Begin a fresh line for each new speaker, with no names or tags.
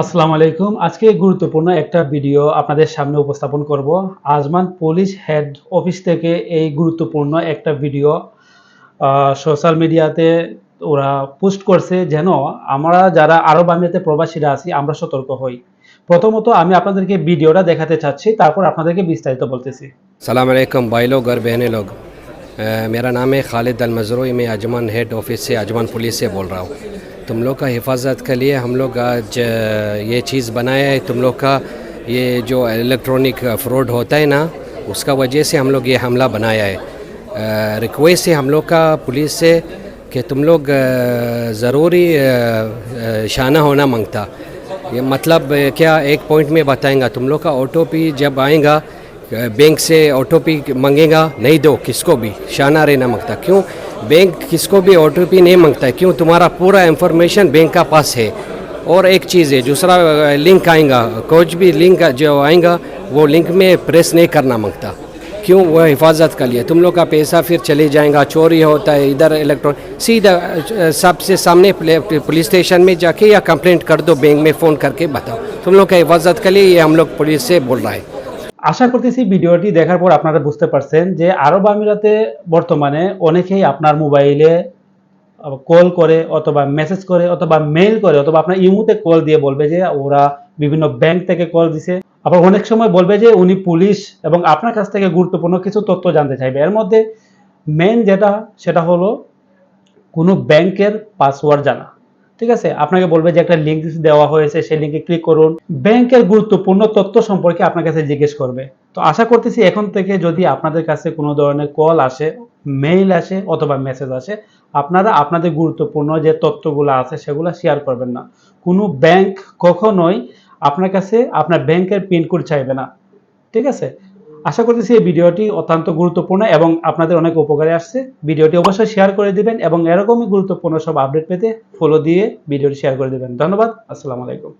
আসসালামু আলাইকুম। আজকে গুরুত্বপূর্ণ একটা ভিডিও আপনাদের সামনে উপস্থাপন করব। আজমান পুলিশ হেড অফিস থেকে এই গুরুত্বপূর্ণ একটা ভিডিও সোশ্যাল মিডিয়াতে ওরা পোস্ট করছে যেন আমরা যারা আরব আমিরাতে প্রবাসীরা আছি, আমরা সতর্ক হই। প্রথমত আমি আপনাদেরকে ভিডিওটা দেখাতে চাচ্ছি, তারপর আপনাদেরকে বিস্তারিত বলতেছি।
সালাম আলাইকুম, ভাই লোগ আর বেহনে লোক। মেরা নাম খালেদ খালিদ আল মজরুই আমি আজমান হেড অফিস সে আজমান পুলিশ সে বল রা হুম तुम लोग का हिफाजत के लिए हम लोग आज ये चीज़ बनाया है। तुम लोग का ये जो इलेक्ट्रॉनिक फ्रॉड होता है ना, उसका वजह से हम लोग ये हमला बनाया है। रिक्वेस्ट है हम लोग का पुलिस से कि तुम लोग ज़रूरी शाना होना माँगता। ये मतलब क्या एक पॉइंट में बताएँगा? तुम लोग का ऑटो पी जब आएगा बैंक से पी मांगेगा, नहीं दो, किसको भी, शाना रहना माँगता। क्यों? बैंक किसको भी पी नहीं माँगता क्यों? तुम्हारा पूरा इंफॉर्मेशन बैंक का पास है। और एक चीज़ है, दूसरा लिंक आएगा, कुछ भी लिंक जो आएगा, वो लिंक में प्रेस नहीं करना माँगता। क्यों? वो हिफाजत का लिए। तुम लोग का पैसा फिर चले जाएगा, चोरी होता है, इधर इलेक्ट्रॉन सीधा सबसे सामने पुलिस स्टेशन में जाके या कंप्लेंट कर दो, बैंक में फ़ोन करके बताओ। तुम लोग का हिफाजत के लिए ये हम लोग पुलिस से बोल रहा है।
আশা করতেছি ভিডিওটি দেখার পর আপনারা বুঝতে পারছেন যে আরব আমিরাতে বর্তমানে অনেকেই আপনার মোবাইলে কল করে অথবা মেসেজ করে অথবা মেইল করে অথবা আপনার ইমুতে কল দিয়ে বলবে যে ওরা বিভিন্ন ব্যাংক থেকে কল দিছে। আবার অনেক সময় বলবে যে উনি পুলিশ এবং আপনার কাছ থেকে গুরুত্বপূর্ণ কিছু তথ্য জানতে চাইবে। এর মধ্যে মেন যেটা, সেটা হলো কোনো ব্যাংকের পাসওয়ার্ড জানা। ঠিক আছে? আপনাকে বলবে যে একটা লিঙ্ক দেওয়া হয়েছে, সেই লিঙ্কে ক্লিক করুন। ব্যাংকের গুরুত্বপূর্ণ তথ্য সম্পর্কে আপনার কাছে জিজ্ঞেস করবে। তো আশা করতেছি এখন থেকে যদি আপনাদের কাছে কোনো ধরনের কল আসে মেইল আসে অথবা মেসেজ আসে, আপনারা আপনাদের গুরুত্বপূর্ণ যে তথ্যগুলো আছে সেগুলো শেয়ার করবেন না। কোনো ব্যাংক কখনোই আপনার কাছে আপনার ব্যাংকের পিনকোড চাইবে না। ঠিক আছে? আশা করতেছি এই ভিডিওটি অত্যন্ত গুরুত্বপূর্ণ এবং আপনাদের অনেক উপকারে আসছে। ভিডিওটি অবশ্যই শেয়ার করে দিবেন এবং এরকমই গুরুত্বপূর্ণ সব আপডেট পেতে ফলো দিয়ে ভিডিওটি শেয়ার করে দিবেন। ধন্যবাদ, আসসালামু আলাইকুম।